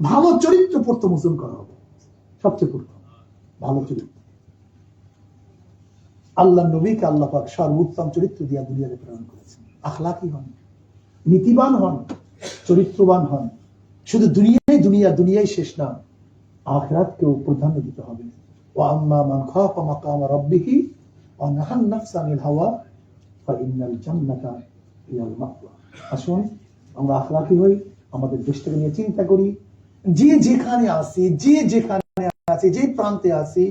ভালো চরিত্র প্রত্যামোচন করা হবে। সবচেয়ে প্রথম ভালো চরিত্র। আল্লাহ নবীকে আল্লাহ পাক সর্বোত্তম চরিত্র দিয়া দুনিয়াতে প্রেরণ করেছেন। আখলাকি হন, নীতিবান হন, চরিত্রবান হন। শুধু দুনিয়ায় দুনিয়া দুনিয়ায় শেষ না, আখরাতকেও প্রাধান্য দিতে হবে। ও আম্মা মান খাফা মাকাম রাব্বিহি ওয়া নাহান নাফসা হাওয়া ফাইন্নাল জান্নাতা হিয়াল মাওয়া। আসুন, আমরা আখলাকি হই, আমাদের দেশটাকে নিয়ে চিন্তা করি যে যেখানে আছি, যে যেখানে আছি, যে প্রান্তে আছি,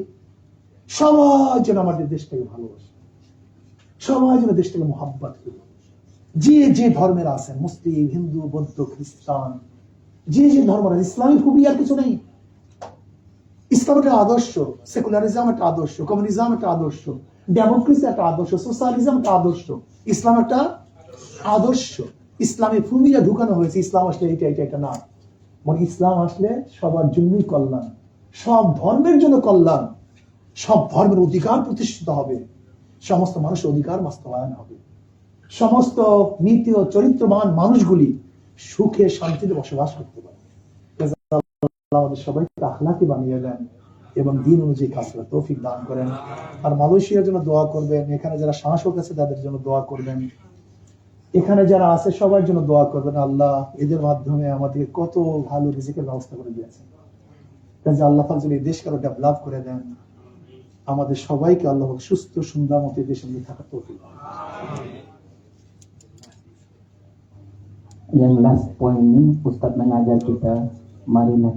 সবাই যেন আমাদের দেশটাকে ভালোবাসে, সবাই যেন দেশটাকে মোহাব্বত যে যে ধর্মের আছেন, মুসলিম, হিন্দু, বৌদ্ধ, খ্রিস্টান, যে যে ধর্ম ইসলামী খুবই আর কিছু নেই। ইসলাম একটা আদর্শ, সেকুলারিজম একটা আদর্শ, কমিউনিজম একটা আদর্শ, ডেমোক্রেসি একটা আদর্শ, সোশ্যালিজম একটা আদর্শ, ইসলাম একটা আদর্শ। ইসলামে ফুমিয়া ঢুকানো হয়েছে, ইসলাম আসলে এটা এটা এটা না। মানে ইসলাম আসলে সবার জন্যই কল্যাণ। সব ধর্মের জন্য কল্যাণ। সব ধর্মের অধিকার প্রতিষ্ঠিত হবে। সমস্ত মানুষের অধিকার বাস্তবায়ন হবে। সমস্ত নীতি ও চরিত্রবান মানুষগুলি সুখে শান্তিতে বসবাস করতে পারে। আমাদের সবাইকে আখলাকি বানিয়ে দেন এবং দিন অনুযায়ী কাজ করার তৌফিক দান করেন। আর মালয়েশিয়ার জন্য দোয়া করবেন। এখানে যারা শাসক আছে, তাদের জন্য দোয়া করবেন। এখানে যারা আছে, সবার জন্য দোয়া করবেন, আল্লাহ এদের মাধ্যমে আমাদেরকে কত ভালো রিজিকের ব্যবস্থা করে দিয়েছেন আল্লাহ পাক এই দেশকে আরও ডেভেলপ করে দেন, আমাদের সবাইকে আল্লাহ সুস্থ, সুন্দর মতো দেশের মধ্যে থাকার করেন। Yang last point ni Ustaz mengajar kita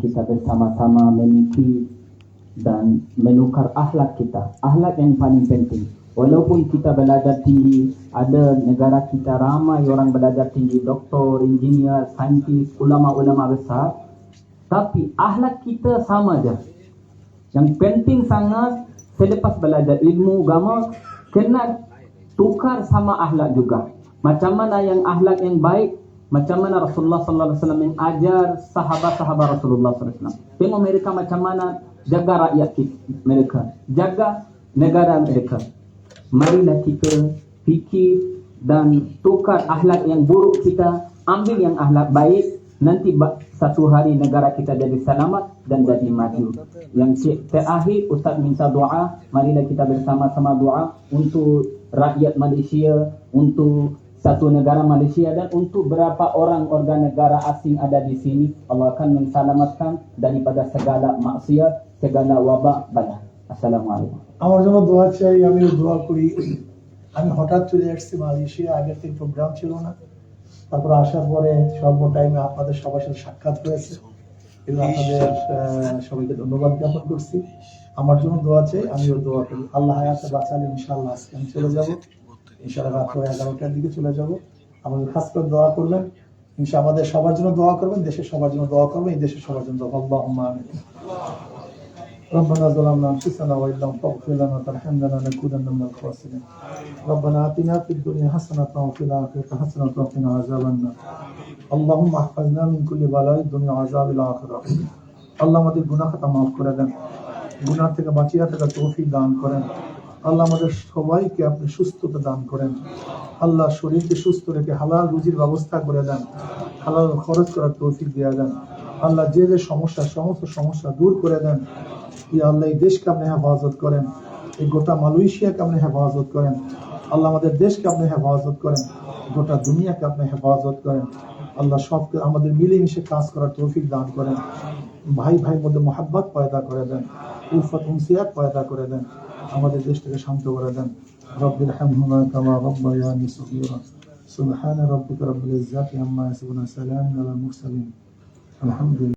kita bersama-sama meniti dan menukar akhlak kita. Akhlak yang paling penting. Walaupun kita belajar tinggi Ada negara kita ramai orang belajar tinggi Doktor, engineer, saintis, ulama-ulama besar Tapi akhlak kita sama je Yang penting sangat Selepas belajar ilmu agama Kena tukar sama akhlak juga Macam mana yang akhlak yang baik macam mana Rasulullah sallallahu alaihi wasallam mengajar sahabat-sahabat Rasulullah sallallahu alaihi wasallam. Tengok mereka macam mana jaga rakyat mereka, jaga negara mereka. Marilah kita fikir dan tukar akhlak yang buruk kita, ambil yang akhlak baik, nanti satu hari negara kita jadi selamat dan jadi maju. Yang terakhir Ustaz minta doa, marilah kita bersama-sama doa untuk rakyat Malaysia, untuk satu negara Malaysia dan untuk berapa orang warga negara asing ada di sini Allah akan menselamatkan daripada segala maksiat, segala wabak bala. Assalamualaikum. আমার জন্য দোয়া চাই, আমিও দোয়া করি। আমি হঠাৎ চলে আসছি মালয়েশিয়া, আগের থেকে প্রোগ্রাম ছিল না। তারপর আসার পরে স্বল্প টাইমে আপনাদের সবার সাথে সাক্ষাৎ হয়েছে। আপনাদের সবাইকে ধন্যবাদ জ্ঞাপন করছি। আমার জন্য দোয়া চাই, আমিও দোয়া করি। আল্লাহ হায়াতে বাঁচালে ইনশাআল্লাহ আজকে আমি চলে যাব। ইনশাআল্লাহ রাত এগারোটার দিকে চলে যাব। আমাদের খাস করে দোয়া করবেন ইনশা আমাদের সবার জন্য দোয়া করবেন, দেশের সবার জন্য দোয়া করবেন, এই দেশের সবার জন্য আল্লাহ আমিন। ربنا ظلمنا انفسنا وان لم تغفر لنا وترحمنا لنكونن من الخاسرين ربنا اتنا في الدنيا حسنه وفي الاخره حسنه وقنا عذاب النار اللهم احفظنا من كل بلاء الدنيا وعذاب الاخره আল্লাহ আমাদের গুনাহ খাতা মাফ করে দেন গুনাহ থেকে বাঁচিয়ে থাকার তৌফিক দান করেন আল্লাহ আমাদের সবাইকে আপনি সুস্থতা দান করেন আল্লাহ শরীরকে সুস্থ রেখে হালাল রুজির ব্যবস্থা করে দেন হালাল খরচ করার তৌফিক দিয়ে দেন আল্লাহ যে যে সমস্যা, সমস্ত সমস্যা দূর করে দেন। ই আল্লাহ এই দেশকে আপনি হেফাজত করেন। এই গোটা মালয়েশিয়াকে আপনি হেফাজত করেন। আল্লাহ আমাদের দেশকে আপনি হেফাজত করেন। গোটা দুনিয়াকে আপনি হেফাজত করেন। আল্লাহ সবকে, আমাদের মিলেমিশে কাজ করার তৌফিক দান করেন। ভাই ভাই মধ্যে মোহাব্বত পয়দা করে দেন। উলফত উনসিয়াত পয়দা করে দেন। আমাদের দেশটাকে শান্ত করে দেন। রব্বির হামহুমা কামা রব্বায়ানি সুবহান রাব্বিল ইজ্জাতি আম্মা ইয়াসিফুন। সালাmun আলাল الحمد لله.